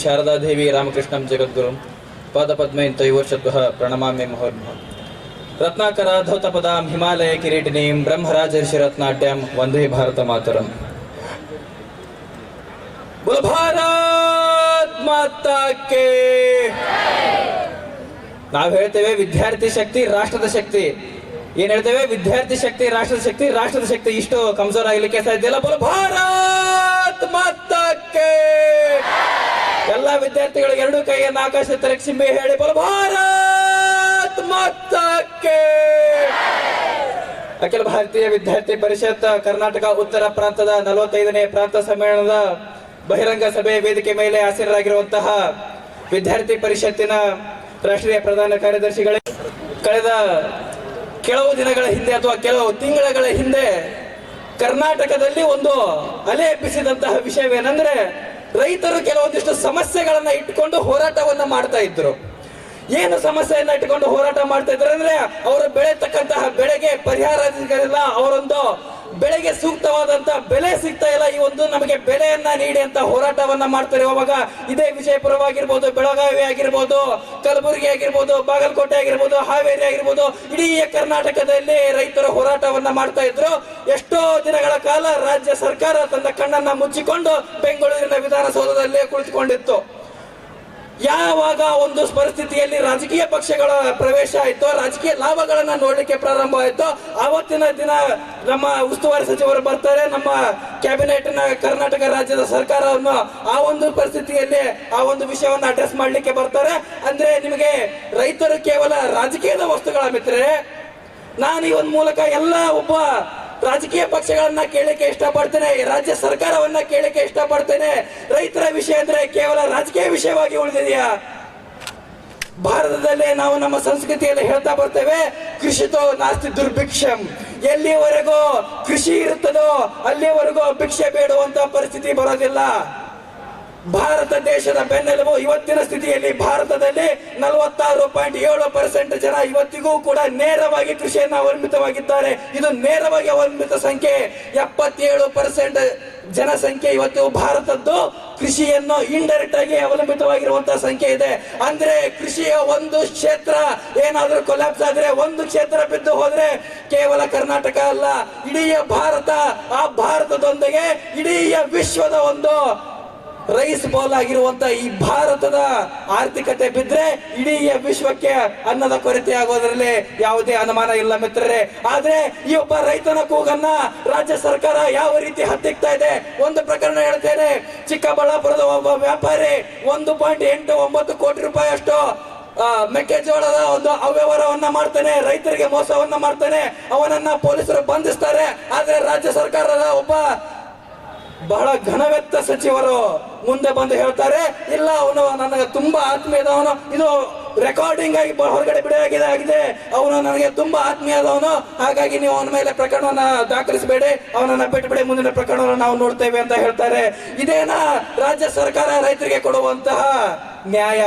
ಶಾರದಾ ದೇವಿ ರಾಮಕೃಷ್ಣಂ ಜಗದ್ಗುರುಂ ಇಂತ ತೈವರ್ಷದ್ವಃ ಪ್ರಣಮಾಮಿ ರತ್ನಾಕರ ಧೌತಪದಾಂ ಹಿಮಾಲಯ ಕಿರೀಟಿನೀಂ ಬ್ರಹ್ಮರಾಜರ್ಷಿ ರತ್ನಾಟ್ಯಂ ವಂದೇ ಭಾರತ ಮಾತರಂ. बोल ಭಾರತ್ ಮಾತಾ ಕೇ ನಾವು ಹೇಳ್ತೇವೆ ವಿದ್ಯಾರ್ಥಿ ಶಕ್ತಿ, ರಾಷ್ಟ್ರದ ಶಕ್ತಿ. ಏನ್ ಹೇಳ್ತೇವೆ? ವಿದ್ಯಾರ್ಥಿ ಶಕ್ತಿ, ರಾಷ್ಟ್ರದ ಶಕ್ತಿ ರಾಷ್ಟ್ರದ ಶಕ್ತಿ. ಇಷ್ಟು ಕಮ್ಸೋರ್ ಆಗ್ಲಿಕ್ಕೆ ಸಾಧ್ಯ ಇಲ್ಲ. ಬೋಲ್ ಭಾರತ್ ಎಲ್ಲ ವಿದ್ಯಾರ್ಥಿಗಳು ಎರಡು ಕೈಯನ್ನು ಆಕಾಶ ತರಕ್ಷಿಂಬೆ ಹೇಳಿ, ಬಲ ಭಾರತ್ ಮಾತಕ್ಕೆ! ಅಖಿಲ ಭಾರತೀಯ ವಿದ್ಯಾರ್ಥಿ ಪರಿಷತ್ ಕರ್ನಾಟಕ ಉತ್ತರ ಪ್ರಾಂತದ ನಲವತ್ತೈದನೇ ಪ್ರಾಂತ ಸಮ್ಮೇಳನದ ಬಹಿರಂಗ ಸಭೆ ವೇದಿಕೆ ಮೇಲೆ ಆಸೀನರಾಗಿರುವಂತಹ ವಿದ್ಯಾರ್ಥಿ ಪರಿಷತ್ತಿನ ರಾಷ್ಟ್ರೀಯ ಪ್ರಧಾನ ಕಾರ್ಯದರ್ಶಿಗಳೇ, ಕಳೆದ ಕೆಲವು ದಿನಗಳ ಹಿಂದೆ ಅಥವಾ ಕೆಲವು ತಿಂಗಳ ಹಿಂದೆ ಕರ್ನಾಟಕದಲ್ಲಿ ಒಂದು ಅಲೆ ಎಬ್ಬಿಸಿದಂತಹ ವಿಷಯವೇನೆಂದ್ರೆ ರೈತರು ಕೆಲವೊಂದಿಷ್ಟು ಸಮಸ್ಯೆಗಳನ್ನ ಇಟ್ಕೊಂಡು ಹೋರಾಟವನ್ನ ಮಾಡ್ತಾ ಇದ್ರು. ಏನು ಸಮಸ್ಯೆಯನ್ನ ಇಟ್ಟುಕೊಂಡು ಹೋರಾಟ ಮಾಡ್ತಾ ಇದ್ದಾರೆ ಅಂದ್ರೆ ಅವರು ಬೆಳೆತಕ್ಕಂತಹ ಬೆಳೆಗೆ ಪರಿಹಾರ ಸಿಗಲಿಲ್ಲ ಅವರೊಂದು ಬೆಳೆಗೆ ಸೂಕ್ತವಾದಂತ ಬೆಲೆ ಸಿಗ್ತಾ ಇಲ್ಲ. ಈ ಒಂದು ನಮಗೆ ಬೆಲೆಯನ್ನ ನೀಡಿ ಅಂತ ಹೋರಾಟವನ್ನ ಮಾಡ್ತಾರೆ. ಅವಾಗ ಇದೇ ವಿಜಯಪುರವಾಗಿರ್ಬೋದು, ಬೆಳಗಾವಿ ಆಗಿರ್ಬೋದು, ಕಲಬುರಗಿ ಆಗಿರ್ಬೋದು, ಬಾಗಲಕೋಟೆ ಆಗಿರ್ಬೋದು, ಹಾವೇರಿ ಆಗಿರ್ಬೋದು, ಇಡೀ ಕರ್ನಾಟಕದಲ್ಲಿ ರೈತರು ಹೋರಾಟವನ್ನ ಮಾಡ್ತಾ ಇದ್ರು. ಎಷ್ಟೋ ದಿನಗಳ ಕಾಲ ರಾಜ್ಯ ಸರ್ಕಾರ ತನ್ನ ಕಣ್ಣನ್ನ ಮುಚ್ಚಿಕೊಂಡು ಬೆಂಗಳೂರಿನ ವಿಧಾನಸೌಧದಲ್ಲಿ ಕುಳಿತುಕೊಂಡಿತ್ತು. ಯಾವಾಗ ಒಂದು ಪರಿಸ್ಥಿತಿಯಲ್ಲಿ ರಾಜಕೀಯ ಪಕ್ಷಗಳ ಪ್ರವೇಶ ಆಯಿತೋ, ರಾಜಕೀಯ ಲಾಭಗಳನ್ನು ನೋಡಲಿಕ್ಕೆ ಪ್ರಾರಂಭ ಆಯಿತೋ ಆವತ್ತಿನ ದಿನ ನಮ್ಮ ಉಸ್ತುವಾರಿ ಸಚಿವರು ಬರ್ತಾರೆ, ನಮ್ಮ ಕ್ಯಾಬಿನೆಟ್ನ ಕರ್ನಾಟಕ ರಾಜ್ಯದ ಸರ್ಕಾರವನ್ನು ಆ ಒಂದು ಪರಿಸ್ಥಿತಿಯಲ್ಲಿ ಆ ಒಂದು ವಿಷಯವನ್ನು ಅಡ್ರೆಸ್ ಮಾಡ್ಲಿಕ್ಕೆ ಬರ್ತಾರೆ. ಅಂದ್ರೆ ನಿಮಗೆ ರೈತರು ಕೇವಲ ರಾಜಕೀಯದ ವಸ್ತುಗಳ ಮಿತ್ರರೇ. ನಾನು ಈ ಒಂದು ಮೂಲಕ ಎಲ್ಲ ಒಬ್ಬ ರಾಜಕೀಯ ಪಕ್ಷಗಳನ್ನ ಕೇಳಲಿಕ್ಕೆ ಇಷ್ಟಪಡ್ತೇನೆ, ರಾಜ್ಯ ಸರ್ಕಾರವನ್ನ ಕೇಳಲಿಕ್ಕೆ ಇಷ್ಟಪಡ್ತೇನೆ. ರೈತರ ವಿಷಯ ಅಂದ್ರೆ ಕೇವಲ ರಾಜಕೀಯ ವಿಷಯವಾಗಿ ಉಳಿದಿದೆಯಾ? ಭಾರತದಲ್ಲಿ ನಾವು ನಮ್ಮ ಸಂಸ್ಕೃತಿಯಲ್ಲಿ ಹೇಳ್ತಾ ಬರ್ತೇವೆ ಕೃಷಿ ತೋ ನಾಸ್ತಿ ದುರ್ಭಿಕ್ಷಂ. ಎಲ್ಲಿವರೆಗೂ ಕೃಷಿ ಇರುತ್ತದೋ ಅಲ್ಲಿವರೆಗೂ ಭಿಕ್ಷೆ ಬೇಡುವಂತ ಪರಿಸ್ಥಿತಿ ಬರೋದಿಲ್ಲ. ಭಾರತ ದೇಶದ ಬೆನ್ನೆಲುಬು ಇವತ್ತಿನ ಸ್ಥಿತಿಯಲ್ಲಿ ಭಾರತದಲ್ಲಿ ನಲವತ್ತಾರು ಪಾಯಿಂಟ್ ಏಳು ಪರ್ಸೆಂಟ್ ಜನ ಇವತ್ತಿಗೂ ಕೂಡ ನೇರವಾಗಿ ಕೃಷಿಯನ್ನು ಅವಲಂಬಿತವಾಗಿದ್ದಾರೆ. ಇದು ನೇರವಾಗಿ ಅವಲಂಬಿತ ಸಂಖ್ಯೆ. ಎಪ್ಪತ್ತೇಳು ಪರ್ಸೆಂಟ್ ಜನಸಂಖ್ಯೆ ಇವತ್ತು ಭಾರತದ್ದು ಕೃಷಿಯನ್ನು ಇಂಡೈರೆಕ್ಟ್ ಆಗಿ ಅವಲಂಬಿತವಾಗಿರುವಂತಹ ಸಂಖ್ಯೆ ಇದೆ. ಅಂದ್ರೆ ಕೃಷಿಯ ಒಂದು ಕ್ಷೇತ್ರ ಏನಾದರೂ ಕೊಲ್ಯಾಪ್ಸ್ ಆದ್ರೆ ಒಂದು ಕ್ಷೇತ್ರ ಬಿದ್ದು ಹೋದ್ರೆ ಕೇವಲ ಕರ್ನಾಟಕ ಅಲ್ಲ, ಇಡೀ ಭಾರತ ಆ ಭಾರತದೊಂದಿಗೆ, ಇಡೀ ವಿಶ್ವದ ಒಂದು ರೈಸ್ ಬಾಲ್ ಆಗಿರುವಂತ ಈ ಭಾರತದ ಆರ್ಥಿಕತೆ ಬಿದ್ರೆ ಇಡೀ ವಿಶ್ವಕ್ಕೆ ಅನ್ನದ ಕೊರತೆ ಆಗೋದ್ರಲ್ಲಿ ಯಾವುದೇ ಅನುಮಾನ ಇಲ್ಲ ಮಿತ್ರರೇ. ಆದ್ರೆ ಈ ಒಬ್ಬ ರೈತನ ಕೂಗನ್ನ ರಾಜ್ಯ ಸರ್ಕಾರ ಯಾವ ರೀತಿ ಹತ್ತಿಕ್ತಾ ಇದೆ? ಒಂದು ಪ್ರಕರಣ ಹೇಳ್ತೇನೆ. ಚಿಕ್ಕಬಳ್ಳಾಪುರದ ಒಬ್ಬ ವ್ಯಾಪಾರಿ ಒಂದು ಪಾಯಿಂಟ್ ಎಂಟು ಒಂಬತ್ತು ಕೋಟಿ ರೂಪಾಯಿ ಅಷ್ಟು ಮೆಕ್ಕೆಜೋಳದ ಒಂದು ಅವ್ಯವಹಾರವನ್ನ ಮಾಡ್ತಾನೆ, ರೈತರಿಗೆ ಮೋಸವನ್ನ ಮಾಡ್ತಾನೆ, ಅವನನ್ನ ಪೊಲೀಸರು ಬಂಧಿಸ್ತಾರೆ. ಆದ್ರೆ ರಾಜ್ಯ ಸರ್ಕಾರದ ಒಬ್ಬ ಬಹಳ ಘನವೆತ್ತ ಸಚಿವರು ಮುಂದೆ ಬಂದು ಹೇಳ್ತಾರೆ, ಇಲ್ಲ, ಅವನು ನನಗೆ ತುಂಬಾ ಆತ್ಮೀಯದವನು. ಇದು ರೆಕಾರ್ಡಿಂಗ್ ಆಗಿ ಹೊರಗಡೆ ಬಿಡುವಾಗಿದೆ ಆಗಿದೆ. ಅವನು ನನಗೆ ತುಂಬಾ ಆತ್ಮೀಯದವನು. ಹಾಗಾಗಿ ನೀವು ಅವನ ಮೇಲೆ ಪ್ರಕರಣವನ್ನ ದಾಖಲಿಸಬೇಡಿ. ಅವನನ್ನ ಬಿಟ್ಟುಬಿಡಿ ಮುಂದಿನ ಪ್ರಕರಣವನ್ನು ನಾವು ನೋಡ್ತೇವೆ ಅಂತ ಹೇಳ್ತಾರೆ. ಇದೇನಾ, ರಾಜ್ಯ ಸರ್ಕಾರ ರೈತರಿಗೆ ಕೊಡುವಂತಹ ನ್ಯಾಯ?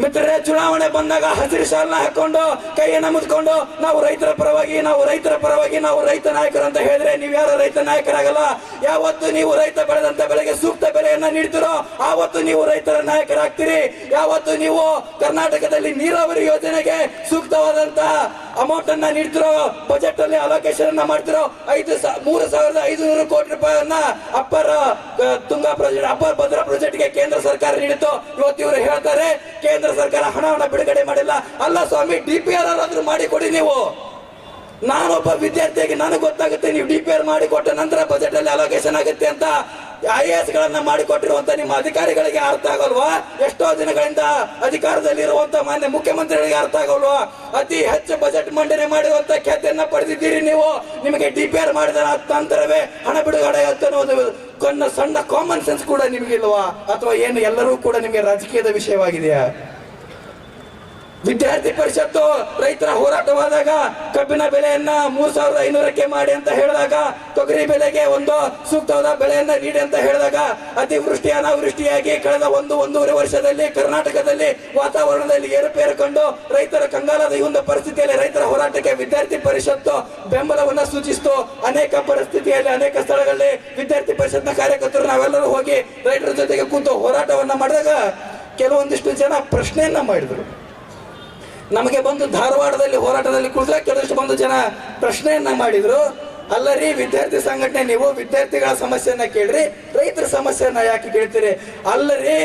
ಮಿತ್ರರೇ, ಚುನಾವಣೆ ಬಂದಾಗ ಹಸಿರು ಶಾಲನ ಹಾಕೊಂಡು, ಕೈಯನ್ನು ಮುದ್ಕೊಂಡು ನಾವು ರೈತರ ಪರವಾಗಿ, ನಾವು ರೈತರ ಪರವಾಗಿ, ನಾವು ರೈತ ನಾಯಕರು ಅಂತ ಹೇಳಿದ್ರೆ ನೀವು ಯಾರು ರೈತ ನಾಯಕರಾಗಲ್ಲ. ಯಾವತ್ತು ನೀವು ರೈತ ಬೆಳೆದಂತ ಬೆಳೆಗೆ ಸೂಕ್ತ ಬೆಲೆಯನ್ನ ನೀಡ್ತಿರೋ, ಆವತ್ತು ನೀವು ರೈತರ ನಾಯಕರಾಗ್ತೀರಿ. ಯಾವತ್ತು ನೀವು ಕರ್ನಾಟಕದಲ್ಲಿ ನೀರಾವರಿ ಯೋಜನೆಗೆ ಸೂಕ್ತವಾದಂತ ಅಮೌಂಟ್ ಅನ್ನ ನೀಡ್ತಿರೋ ಬಜೆಟ್ ಅಲ್ಲಿ ಅಲೋಕೇಶನ್ ಅನ್ನ ಮಾಡ್ತಿರೋ ಐದು ಮೂರು ಸಾವಿರದ ಐದುನೂರು ಕೋಟಿ ರೂಪಾಯಿಯನ್ನ upper Tunga project upper Bhadra ಪ್ರಾಜೆಕ್ಟ್ಗೆ ಕೇಂದ್ರ ಸರ್ಕಾರ ನೀಡಿತು ಇವತ್ತು ಇವರು ಹೇಳ್ತಾರೆ, ಕೇಂದ್ರ ಸರ್ಕಾರ ಹಣವನ್ನ ಬಿಡುಗಡೆ ಮಾಡಿಲ್ಲ. ಅಲ್ಲ ಸ್ವಾಮಿ ಡಿ ಪಿ ಆರ್ ಆದ್ರೂ ಮಾಡಿಕೊಡಿ ನೀವು. ನಾನೊಬ್ಬ ವಿದ್ಯಾರ್ಥಿಯಾಗಿ ನನಗೆ ಗೊತ್ತಾಗುತ್ತೆ, ನೀವು ಡಿ ಪಿ ಆರ್ ಮಾಡಿ ಕೊಟ್ಟ ನಂತರ ಬಜೆಟ್ ಅಲ್ಲಿ ಅಲೋಕೇಶನ್ ಆಗುತ್ತೆ ಅಂತ ಐ ಎಸ್ ಗಳನ್ನ ಮಾಡಿಕೊಟ್ಟಿರುವಂತ ನಿಮ್ಮ ಅಧಿಕಾರಿಗಳಿಗೆ ಅರ್ಥ ಆಗಲ್ವಾ? ಎಷ್ಟೋ ದಿನಗಳಿಂದ ಅಧಿಕಾರದಲ್ಲಿ ಇರುವಂತ ಮಾನ್ಯ ಮುಖ್ಯಮಂತ್ರಿಗಳಿಗೆ ಅರ್ಥ ಆಗಲ್ವಾ? ಅತಿ ಹೆಚ್ಚು ಬಜೆಟ್ ಮಂಡನೆ ಮಾಡಿರುವಂತ ಖ್ಯಾತಿಯನ್ನ ಪಡೆದಿದ್ದೀರಿ ನೀವು. ನಿಮಗೆ ಡಿ ಪಿ ಆರ್ ಮಾಡಿದ ನಂತರವೇ ಹಣ ಬಿಡುಗಡೆ ಆಗುತ್ತೆ ಅನ್ನೋದು ಕೊನ್ನ ಸಣ್ಣ ಕಾಮನ್ ಸೆನ್ಸ್ ಕೂಡ ನಿಮಗಿಲ್ವಾ? ಅಥವಾ ಏನು ಎಲ್ಲರೂ ಕೂಡ ನಿಮಗೆ ರಾಜಕೀಯದ ವಿಷಯವಾಗಿದೆಯಾ? ವಿದ್ಯಾರ್ಥಿ ಪರಿಷತ್ತು ರೈತರ ಹೋರಾಟವಾದಾಗ ಕಬ್ಬಿನ ಬೆಲೆಯನ್ನ ಮೂರ್ ಸಾವಿರದ ಐನೂರಕ್ಕೆ ಮಾಡಿ ಅಂತ ಹೇಳಿದಾಗ, ತೊಗರಿ ಬೆಲೆಗೆ ಒಂದು ಸೂಕ್ತವಾದ ಬೆಲೆಯನ್ನ ನೀಡಿ ಅಂತ ಹೇಳಿದಾಗ ಅತಿವೃಷ್ಟಿ ಅನಾವೃಷ್ಟಿಯಾಗಿ ಕಳೆದ ಒಂದು ಒಂದೂವರೆ ವರ್ಷದಲ್ಲಿ ಕರ್ನಾಟಕದಲ್ಲಿ ವಾತಾವರಣದಲ್ಲಿ ಏರುಪೇರು ಕಂಡು ರೈತರ ಕಂಗಾಲದ ಈ ಒಂದು ಪರಿಸ್ಥಿತಿಯಲ್ಲಿ ರೈತರ ಹೋರಾಟಕ್ಕೆ ವಿದ್ಯಾರ್ಥಿ ಪರಿಷತ್ತು ಬೆಂಬಲವನ್ನ ಸೂಚಿಸಿತು. ಅನೇಕ ಪರಿಸ್ಥಿತಿಯಲ್ಲಿ, ಅನೇಕ ಸ್ಥಳಗಳಲ್ಲಿ ವಿದ್ಯಾರ್ಥಿ ಪರಿಷತ್ನ ಕಾರ್ಯಕರ್ತರು ನಾವೆಲ್ಲರೂ ಹೋಗಿ ರೈತರ ಜೊತೆಗೆ ಕೂತು ಹೋರಾಟವನ್ನ ಮಾಡಿದಾಗ ಕೆಲವೊಂದಿಷ್ಟು ಜನ ಪ್ರಶ್ನೆಯನ್ನ ಮಾಡಿದರು. ನಮಗೆ ಬಂದು ಧಾರವಾಡದಲ್ಲಿ ಹೋರಾಟದಲ್ಲಿ ಕುಳಿತ ಕೆಲವಷ್ಟು ಬಂದು ಜನ ಪ್ರಶ್ನೆಯನ್ನ ಮಾಡಿದ್ರು. ಅಲ್ಲ ರೀ ವಿದ್ಯಾರ್ಥಿ ಸಂಘಟನೆ, ನೀವು ವಿದ್ಯಾರ್ಥಿಗಳ ಸಮಸ್ಯೆಯನ್ನ ಕೇಳ್ರಿ, ರೈತರ ಸಮಸ್ಯೆಯನ್ನ ಯಾಕೆ ಕೇಳ್ತೀರಿ? ಅಲ್ಲ ರೀ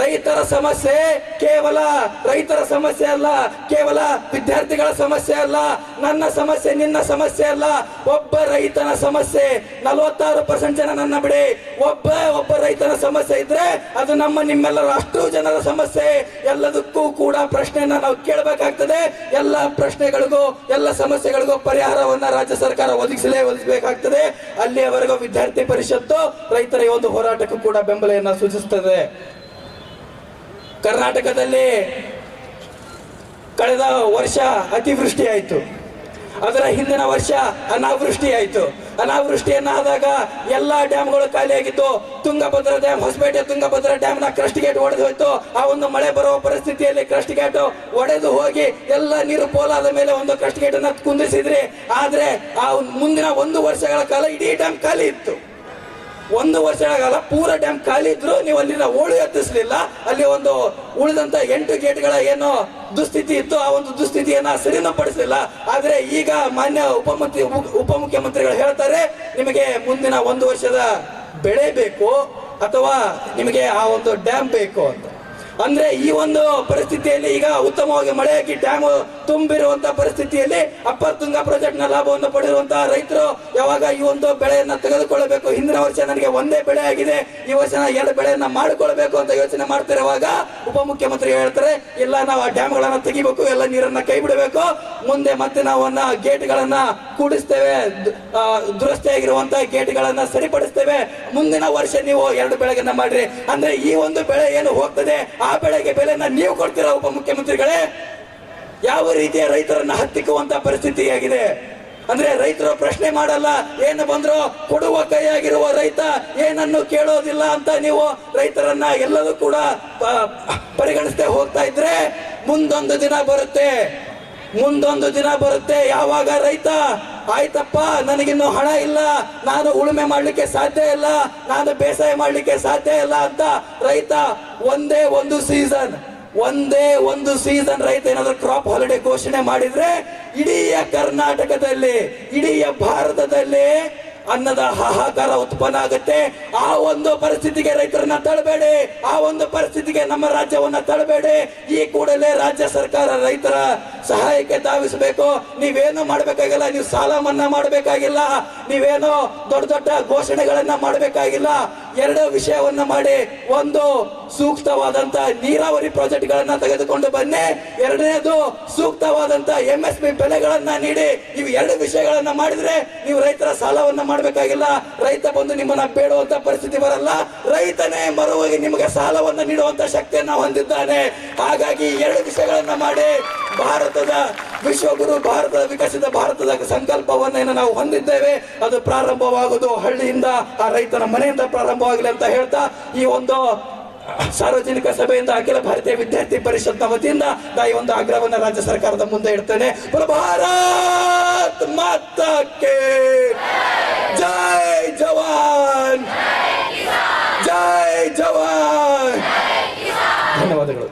ರೈತರ ಸಮಸ್ಯೆ ಕೇವಲ ರೈತರ ಸಮಸ್ಯೆ ಅಲ್ಲ, ಕೇವಲ ವಿದ್ಯಾರ್ಥಿಗಳ ಸಮಸ್ಯೆ ಅಲ್ಲ, ನನ್ನ ಸಮಸ್ಯೆ ನಿನ್ನ ಸಮಸ್ಯೆ ಅಲ್ಲ, ಒಬ್ಬ ರೈತನ ಸಮಸ್ಯೆ. ನಲವತ್ತಾರು ಪರ್ಸೆಂಟ್ ಜನ ನನ್ನ ಬಿಡಿ. ಒಬ್ಬ ಒಬ್ಬ ರೈತನ ಸಮಸ್ಯೆ ಇದ್ರೆ ಅದು ನಮ್ಮ ನಿಮ್ಮೆಲ್ಲರ ಅಷ್ಟು ಜನರ ಸಮಸ್ಯೆ. ಎಲ್ಲದಕ್ಕೂ ಕೂಡ ಪ್ರಶ್ನೆಯನ್ನ ನಾವು ಕೇಳಬೇಕಾಗ್ತದೆ. ಎಲ್ಲ ಪ್ರಶ್ನೆಗಳಿಗೂ, ಎಲ್ಲ ಸಮಸ್ಯೆಗಳಿಗೂ ಪರಿಹಾರವನ್ನ ರಾಜ್ಯ ಸರ್ಕಾರ ಒದಗಿಸಲೇ ಒದಗಿಸಬೇಕಾಗ್ತದೆ. ಅಲ್ಲಿಯವರೆಗೂ ವಿದ್ಯಾರ್ಥಿ ಪರಿಷತ್ತು ರೈತರ ಈ ಒಂದು ಹೋರಾಟಕ್ಕೂ ಕೂಡ ಬೆಂಬಲೆಯನ್ನು ಸೂಚಿಸುತ್ತದೆ ಕರ್ನಾಟಕದಲ್ಲಿ ಕಳೆದ ವರ್ಷ ಅತಿವೃಷ್ಟಿ ಆಯಿತು ಅದರ ಹಿಂದಿನ ವರ್ಷ ಅನಾವೃಷ್ಟಿ ಆಯಿತು ಆದಾಗ ಎಲ್ಲಾ ಡ್ಯಾಮ್ಗಳು ಖಾಲಿಯಾಗಿತ್ತು. ತುಂಗಭದ್ರಾ ಡ್ಯಾಮ್, ಹೊಸಪೇಟೆ ತುಂಗಭದ್ರಾ ಡ್ಯಾಮ್ನ ಕ್ರಸ್ಟ್ ಗೇಟ್ ಒಡೆದು ಹೋಯ್ತು. ಆ ಒಂದು ಮಳೆ ಬರುವ ಪರಿಸ್ಥಿತಿಯಲ್ಲಿ ಕ್ರಸ್ಟ್ ಗೇಟ್ ಒಡೆದು ಹೋಗಿ ಎಲ್ಲ ನೀರು ಪೋಲಾದ ಮೇಲೆ ಒಂದು ಕ್ರಸ್ಟ್ ಕುಂದಿಸಿದ್ರಿ. ಆದರೆ ಆ ಮುಂದಿನ ಒಂದು ವರ್ಷಗಳ ಕಾಲ ಇಡೀ ಡ್ಯಾಮ್ ಖಾಲಿ ಇತ್ತು. ಒಂದು ವರ್ಷ ಆಗಲ್ಲ, ಪೂರ ಡ್ಯಾಮ್ ಖಾಲಿ ಇದ್ರು ನೀವು ಅಲ್ಲಿನ ಓಳು ಎತ್ತಿಸ್ಲಿಲ್ಲ ಅಲ್ಲಿ ಒಂದು ಉಳಿದಂತ ಎಂಟು ಗೇಟ್ಗಳ ಏನು ದುಸ್ಥಿತಿ ಇತ್ತು, ಆ ಒಂದು ದುಸ್ಥಿತಿಯನ್ನ ಸರಿನಪಡಿಸಲಿಲ್ಲ ಆದ್ರೆ ಈಗ ಮಾನ್ಯ ಉಪಮುಖ್ಯ ಉಪಮುಖ್ಯಮಂತ್ರಿಗಳು ಹೇಳ್ತಾರೆ, ನಿಮಗೆ ಮುಂದಿನ ಒಂದು ವರ್ಷದ ಬೆಳೆ ಬೇಕು ಅಥವಾ ನಿಮಗೆ ಆ ಒಂದು ಡ್ಯಾಮ್ ಬೇಕು ಅಂತ. ಅಂದ್ರೆ ಈ ಒಂದು ಪರಿಸ್ಥಿತಿಯಲ್ಲಿ ಈಗ ಉತ್ತಮವಾಗಿ ಮಳೆಯಾಗಿ ಡ್ಯಾಮ್ ತುಂಬಿರುವಂತ ಪರಿಸ್ಥಿತಿಯಲ್ಲಿ ಅಪ್ಪರ್ ತುಂಗಾ ಪ್ರಾಜೆಕ್ಟ್ನ ಲಾಭವನ್ನು ಪಡೆದಿರುವಂತಹ ರೈತರು ಯಾವಾಗ ಈ ಒಂದು ಬೆಳೆಯನ್ನ ತೆಗೆದುಕೊಳ್ಳಬೇಕು? ಹಿಂದಿನ ವರ್ಷ ನನಗೆ ಒಂದೇ ಬೆಳೆ ಆಗಿದೆ. ಈ ವರ್ಷ ಎರಡು ಬೆಳೆಯನ್ನ ಮಾಡಿಕೊಳ್ಬೇಕು ಅಂತ ಯೋಚನೆ ಮಾಡ್ತಿರುವಾಗ ಉಪಮುಖ್ಯಮಂತ್ರಿ ಹೇಳ್ತಾರೆ, ಇಲ್ಲ ನಾವು ಆ ಡ್ಯಾಮ್ ಗಳನ್ನ ತೆಗಿಬೇಕು, ಎಲ್ಲ ನೀರನ್ನ ಕೈ ಬಿಡಬೇಕು. ಮುಂದೆ ಮತ್ತೆ ನಾವು ಗೇಟ್ ಗಳನ್ನ ಕೂಡಿಸ್ತೇವೆ. ದುರಸ್ತಿಯಾಗಿರುವಂತಹ ಗೇಟ್ ಗಳನ್ನ ಸರಿಪಡಿಸ್ತೇವೆ. ಮುಂದಿನ ವರ್ಷ ನೀವು ಎರಡು ಬೆಳೆಗಳನ್ನ ಮಾಡ್ರಿ. ಅಂದ್ರೆ ಈ ಒಂದು ಬೆಳೆ ಏನು ಹೋಗ್ತದೆ? ಬೆಳೆಗೆ ಬೆಲೆನ ನೀವು ಕೊಡ್ತೀರಾ ಉಪಮುಖ್ಯಮಂತ್ರಿಗಳೇ ಯಾವ ರೀತಿಯ ರೈತರನ್ನ ಹತ್ತಿಕ್ಕುವಂತ ಪರಿಸ್ಥಿತಿಯಾಗಿದೆ? ಅಂದ್ರೆ ರೈತರು ಪ್ರಶ್ನೆ ಮಾಡಲ್ಲ, ಏನು ಬಂದ್ರು ಕೊಡುವ ಕೈಯಾಗಿರುವ ರೈತ ಏನನ್ನು ಕೇಳೋದಿಲ್ಲ ಅಂತ ನೀವು ರೈತರನ್ನ ಎಲ್ಲರೂ ಕೂಡ ಪರಿಗಣಿಸದೆ ಹೋಗ್ತಾ ಇದ್ರೆ ಮುಂದೊಂದು ದಿನ ಬರುತ್ತೆ. ಮುಂದೊಂದು ದಿನ ಬರುತ್ತೆ ಯಾವಾಗ ರೈತ? ಆಯ್ತಪ್ಪ, ನನಗಿನ್ನೂ ಹಣ ಇಲ್ಲ. ನಾನು ಉಳುಮೆ ಮಾಡಲಿಕ್ಕೆ ಸಾಧ್ಯ ಇಲ್ಲ. ನಾನು ಬೇಸಾಯ ಮಾಡಲಿಕ್ಕೆ ಸಾಧ್ಯ ಇಲ್ಲ ಅಂತ ರೈತ ಒಂದೇ ಒಂದು ಸೀಸನ್ ಒಂದೇ ಒಂದು ಸೀಸನ್ ರೈತ ಏನಾದರೂ ಕ್ರಾಪ್ ಹಾಲಿಡೇ ಘೋಷಣೆ ಮಾಡಿದ್ರೆ ಇಡೀ ಕರ್ನಾಟಕದಲ್ಲಿ, ಇಡೀ ಭಾರತದಲ್ಲಿ ಅನ್ನದ ಹಾಹಾಕಾರ ಉತ್ಪನ್ನ ಆಗುತ್ತೆ. ಆ ಒಂದು ಪರಿಸ್ಥಿತಿಗೆ ರೈತರನ್ನ ತಳಬೇಡಿ ಆ ಒಂದು ಪರಿಸ್ಥಿತಿಗೆ ನಮ್ಮ ರಾಜ್ಯವನ್ನ ತಳಬೇಡಿ ಈ ಕೂಡಲೇ ರಾಜ್ಯ ಸರ್ಕಾರ ರೈತರ ಸಹಾಯಕ್ಕೆ ಧಾವಿಸಬೇಕು. ನೀವೇನು ಮಾಡಬೇಕಾಗಿಲ್ಲ, ನೀವು ಸಾಲ ಮನ್ನಾ ಮಾಡಬೇಕಾಗಿಲ್ಲ. ನೀವೇನು ದೊಡ್ಡ ದೊಡ್ಡ ಘೋಷಣೆಗಳನ್ನ ಮಾಡಬೇಕಾಗಿಲ್ಲ. ಎರಡು ವಿಷಯವನ್ನ ಮಾಡಿ, ಒಂದು ಸೂಕ್ತವಾದಂತ ನೀರಾವರಿ ಪ್ರಾಜೆಕ್ಟ್ ಗಳನ್ನ ತೆಗೆದುಕೊಂಡು ಬನ್ನಿ. ಎರಡನೇದು ಸೂಕ್ತವಾದಂತ ಎಂ ಎಸ್ ಪಿ ಬೆಲೆಗಳನ್ನ ನೀಡಿ. ನೀವು ಎರಡು ವಿಷಯಗಳನ್ನ ಮಾಡಿದ್ರೆ ನೀವು ರೈತರ ಸಾಲವನ್ನ ಮಾಡಬೇಕಾಗಿಲ್ಲ. ರೈತ ಬಂದು ನಿಮ್ಮನ್ನ ಬೇಡುವಂತ ಪರಿಸ್ಥಿತಿ ಬರಲ್ಲ. ರೈತನೇ ಮರುವಾಗಿ ನಿಮಗೆ ಸಾಲವನ್ನ ನೀಡುವಂತ ಶಕ್ತಿಯನ್ನ ಹೊಂದಿದ್ದಾನೆ. ಹಾಗಾಗಿ ಎರಡು ವಿಷಯಗಳನ್ನ ಮಾಡಿ, ಭಾರತದ ವಿಶ್ವಗುರು ಭಾರತದ ವಿಕಸಿತ ಭಾರತದ ಸಂಕಲ್ಪವನ್ನ ಏನು ನಾವು ಹೊಂದಿದ್ದೇವೆ. ಅದು ಪ್ರಾರಂಭವಾಗುವುದು ಹಳ್ಳಿಯಿಂದ ಆ ರೈತನ ಮನೆಯಿಂದ ಪ್ರಾರಂಭವಾಗಲಿ ಅಂತ ಹೇಳ್ತಾ ಈ ಒಂದು ಸಾರ್ವಜನಿಕ ಸಭೆಯಿಂದ ಅಖಿಲ ಭಾರತೀಯ ವಿದ್ಯಾರ್ಥಿ ಪರಿಷತ್ನ ವತಿಯಿಂದ ನಾ ಈ ಒಂದು ಆಗ್ರಹವನ್ನು ರಾಜ್ಯ ಸರ್ಕಾರದ ಮುಂದೆ ಇಡ್ತೇನೆ. ಭಾರತ ಭಾರತ್ ಮಾತಕ್ಕೆ ಜೈ ಜವಾನ್. ಜೈ ಜವಾನ್ ಧನ್ಯವಾದಗಳು.